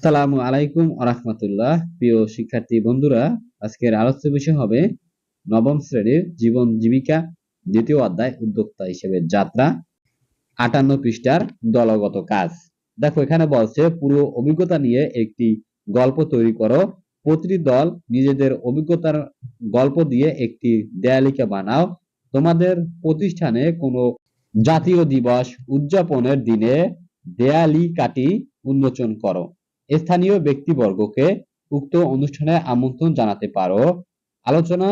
আসসালামু আলাইকুম আরহামতুল্লাহ প্রিয় শিক্ষার্থী বন্ধুরা, আজকের আলোচ্য বিষয় হবে নবম শ্রেণির জীবন জীবিকা দ্বিতীয় অধ্যায় উদ্যোক্তা হিসেবে যাত্রা, আটান্ন পৃষ্ঠার দলগত কাজ। দেখো, এখানে বলছে, পুরো অভিজ্ঞতা নিয়ে একটি গল্প তৈরি করো। প্রতিটি দল নিজেদের অভিজ্ঞতার গল্প দিয়ে একটি দেয়ালিকা বানাও। তোমাদের প্রতিষ্ঠানে কোনো জাতীয় দিবস উদযাপনের দিনে দেয়ালিকাটি উন্মোচন করো। স্থানীয় ব্যক্তিবর্গকে উক্ত অনুষ্ঠানে আমন্ত্রণ জানাতে পারো। আলোচনা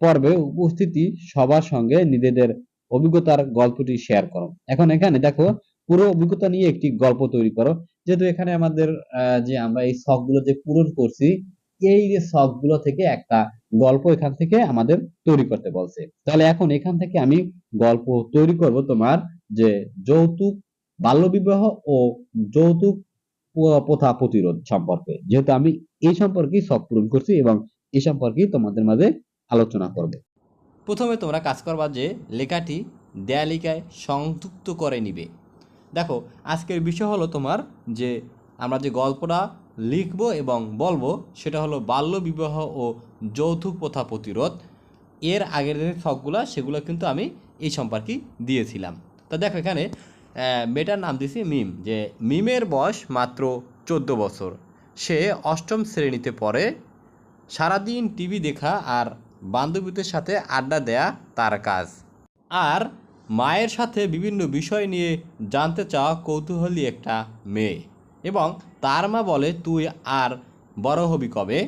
পর্বে উপস্থিতি সবার সঙ্গে নিজেদের অভিজ্ঞতার গল্পটি শেয়ার করো। এখন এখানে দেখো, পুরো অভিজ্ঞতা নিয়ে একটি গল্প তৈরি করো। যেহেতু এখানে আমাদের যে আমরা এই শখগুলো যে পূরণ করছি, এই যে শখগুলো থেকে একটা গল্প এখান থেকে আমাদের তৈরি করতে বলছে। তাহলে এখন এখান থেকে আমি গল্প তৈরি করব তোমার যে যৌতুক, বাল্যবিবাহ ও যৌতুক প্রথা প্রতিরোধ সম্পর্কে। যেহেতু আমি এই সম্পর্কেই সব পূরণ করছি এবং এই সম্পর্কেই তোমাদের মাঝে আলোচনা করব। প্রথমে তোমরা কাজ করবা যে লেখাটি দেয়ালিকায় সংযুক্ত করে নিবে। দেখো, আজকের বিষয় হলো তোমার যে আমরা যে গল্পটা লিখব এবং বলব, সেটা হলো বাল্য বিবাহ ও যৌতুক প্রথা প্রতিরোধ। এর আগের যে শখগুলো সেগুলো কিন্তু আমি এই সম্পর্কে দিয়েছিলাম। তা দেখো এখানে মেয়েটার নাম দিয়েছি মিম, যে মিমের বয়স মাত্র চোদ্দ বছর। সে অষ্টম শ্রেণীতে পড়ে। সারাদিন টিভি দেখা আর বান্ধবীদের সাথে আড্ডা দেয়া তার কাজ। আর মায়ের সাথে বিভিন্ন বিষয় নিয়ে জানতে চাওয়া কৌতূহলী একটা মেয়ে এবং তার মা বলে, তুই আর বড় হবি কবে?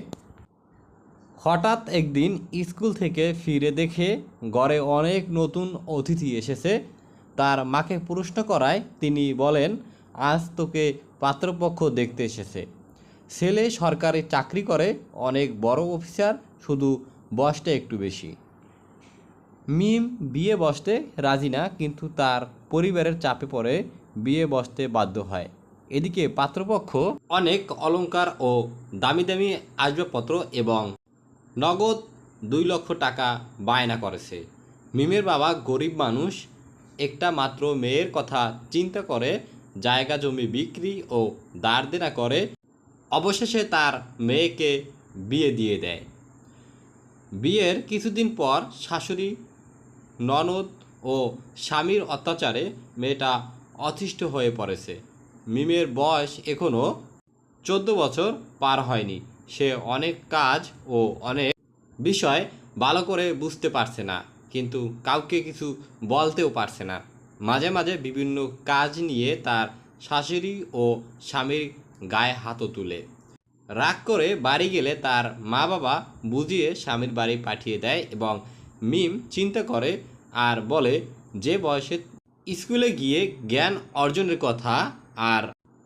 হঠাৎ একদিন স্কুল থেকে ফিরে দেখে ঘরে অনেক নতুন অতিথি এসেছে। তার মাকে প্রশ্ন করায় তিনি বলেন, আজ তোকে পাত্রপক্ষ দেখতে এসেছে। ছেলে সরকারি চাকরি করে, অনেক বড় অফিসার, শুধু বয়সটা একটু বেশি। মিম বিয়ে বসতে রাজি না, কিন্তু তার পরিবারের চাপে পড়ে বিয়ে বসতে বাধ্য হয়। এদিকে পাত্রপক্ষ অনেক অলংকার ও দামি দামি আসবাবপত্র এবং নগদ দুই লক্ষ টাকা বায়না করেছে। মিমের বাবা গরিব মানুষ একটা মাত্র মেয়ের কথা চিন্তা করে, জায়গা জমি বিক্রি ও দাঁড় দেনা করে, অবশেষে তার মেয়েকে বিয়ে দিয়ে দেয়। বিয়ের কিছুদিন পর শাশুড়ি ননদ ও স্বামীর অত্যাচারে মেয়েটা অতিষ্ঠ হয়ে পড়েছে। মিমের বয়স এখনও চোদ্দ বছর পার হয়নি। সে অনেক কাজ ও অনেক বিষয় ভালো করে বুঝতে পারছে না। কিন্তু কাউকে কিছু বলতেও পারছে না। মাঝে মাঝে বিভিন্ন কাজ নিয়ে তার শাশুড়ি ও স্বামীর গায়ে হাতও তুলে। রাগ করে বাড়ি গেলে তার মা বাবা বুঝিয়ে স্বামীর বাড়ি পাঠিয়ে দেয় এবং মিম চিন্তা করে আর বলে, যে বয়সে স্কুলে গিয়ে জ্ঞান অর্জনের কথা আর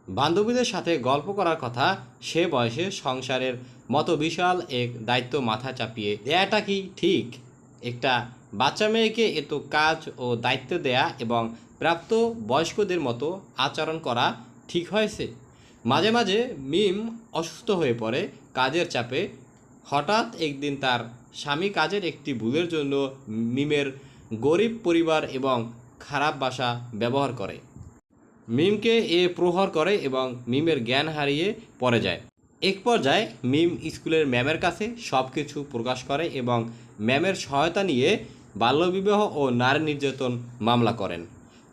বান্ধবীদের সাথে গল্প করার কথা, সে বয়সে সংসারের মতো বিশাল এক দায়িত্ব মাথা চাপিয়ে দেয়াটা কি ঠিক? একটা বাচ্চা মেয়েকে এত কাজ ও দায়িত্ব দেয়া এবং প্রাপ্ত বয়স্কদের মতো আচরণ করা ঠিক হয়েছে। মাঝে মাঝে মিম অসুস্থ হয়ে পড়ে, কাজের চাপে। হঠাৎ একদিন তার স্বামী কাজের একটি ভুলের জন্য মিমের গরিব পরিবার এবং খারাপ ভাষা ব্যবহার করে। মিমকে এ প্রহর করে এবং মিমের জ্ঞান হারিয়ে পড়ে যায়। এক পর্যায়ে মিম স্কুলের ম্যামের কাছে সব কিছু প্রকাশ করে এবং ম্যামের সহায়তা নিয়ে বাল্যবিবাহ ও নারী নির্যাতন মামলা করেন।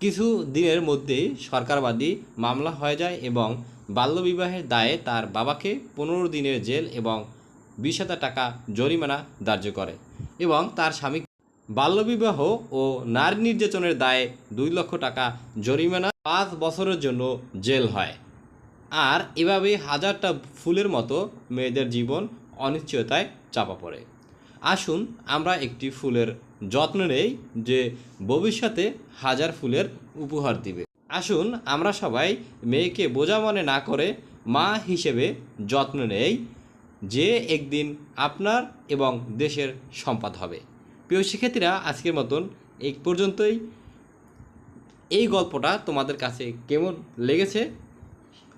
কিছু দিনের মধ্যেই সরকারবাদী মামলা হয়ে যায় এবং বাল্যবিবাহের দায়ে তার বাবাকে পনেরো দিনের জেল এবং বিশ হাজার টাকা জরিমানা ধার্য করে এবং তার স্বামী বাল্যবিবাহ ও নারী নির্যাতনের দায়ে দুই লক্ষ টাকা জরিমানা পাঁচ বছরের জন্য জেল হয়। আর এভাবে হাজারটা ফুলের মতো মেয়েদের জীবন অনিশ্চয়তায় চাপা পড়ে। আসুন আমরা একটি ফুলের যত্ন নেই যে ভবিষ্যতে হাজার ফুলের উপহার দিবে। আসুন আমরা সবাই মেয়েকে বোঝা মনে না করে মা হিসেবে যত্ন নেই যে একদিন আপনার এবং দেশের সম্পদ হবে। প্রিয় শিক্ষার্থীরা, আজকের মতন এই পর্যন্তই। এই গল্পটা তোমাদের কাছে কেমন লেগেছে?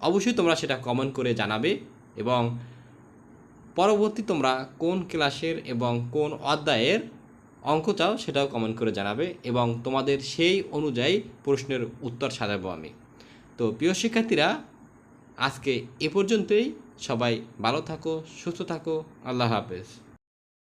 অবশ্যই তোমরা সেটা কমেন্ট করে জানাবে এবং পরবর্তী তোমরা কোন ক্লাসের এবং কোন অধ্যায়ের অঙ্ক চাও সেটাও কমেন্ট করে জানাবে এবং তোমাদের সেই অনুযায়ী প্রশ্নের উত্তর সাজাবো আমি। তো প্রিয় শিক্ষার্থীরা, আজকে এ পর্যন্তই। সবাই ভালো থাকো, সুস্থ থাকো। আল্লাহ হাফেজ।